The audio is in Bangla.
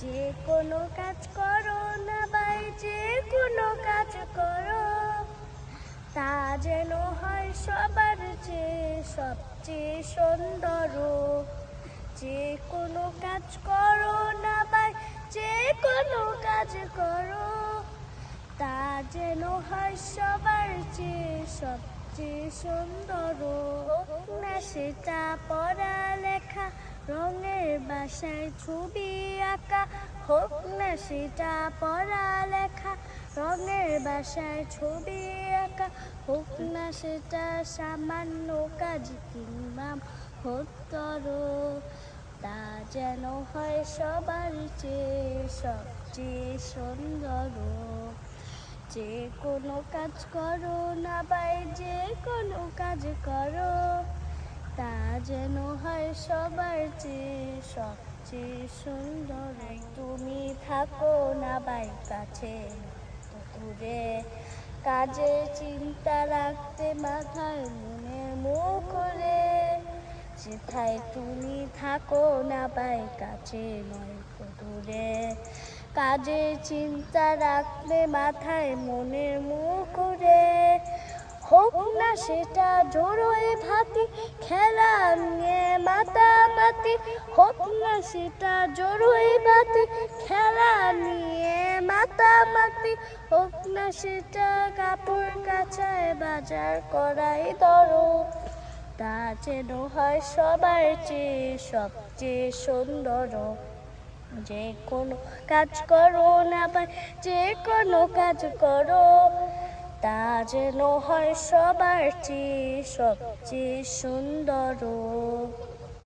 যে কোনো কাজ করো না ভাই, যে কোনো কাজ করো। তা যেন হয় সবার যে সবচেয়ে সুন্দর। যে কোনো কাজ করো না ভাই, যে কোনো কাজ করো। তা যেন হয় সবার যে সবচেয়ে সুন্দর। না সেটা পড়ালেখা রঙের বাসায় ছবি আঁকা, হোক না সেটা পড়ালেখা। রঙের বাসায় ছবি আঁকা, হোক না সেটা সামান্য কাজ কিংবা হতর তা যেন হয় সবার চেয়ে সবচেয়ে সুন্দর। যে কোনো কাজ করো না ভাই, যে কোনো কাজ করো। তা যেন হয় সবার চেয়ে সবচেয়ে সুন্দর। তুমি থাকো না ভাই কাছে দূরে কাজে চিন্তা রাখতে মাথায় মনের মুখরে যেথায় তুমি থাকো না ভাই কাছে, নয় দূরে। কাজের চিন্তা রাখলে মাথায় মনের মুখরে হোক না সেটা জোরোয় ভাতি, খেলা নিয়ে মাতামাতি। হোক না সেটা জোরোয় ভাতি, খেলা নিয়ে মাতামাতি। হোক না সেটা কাপড় কাচায় বাজার করাই ধরো তা যেন হয় সবার চেয়ে সবচেয়ে সুন্দর। যে কোনো কাজ করো না যে কোনো কাজ করো। তা যেন হয় সবার চেয়ে সবচেয়ে সুন্দর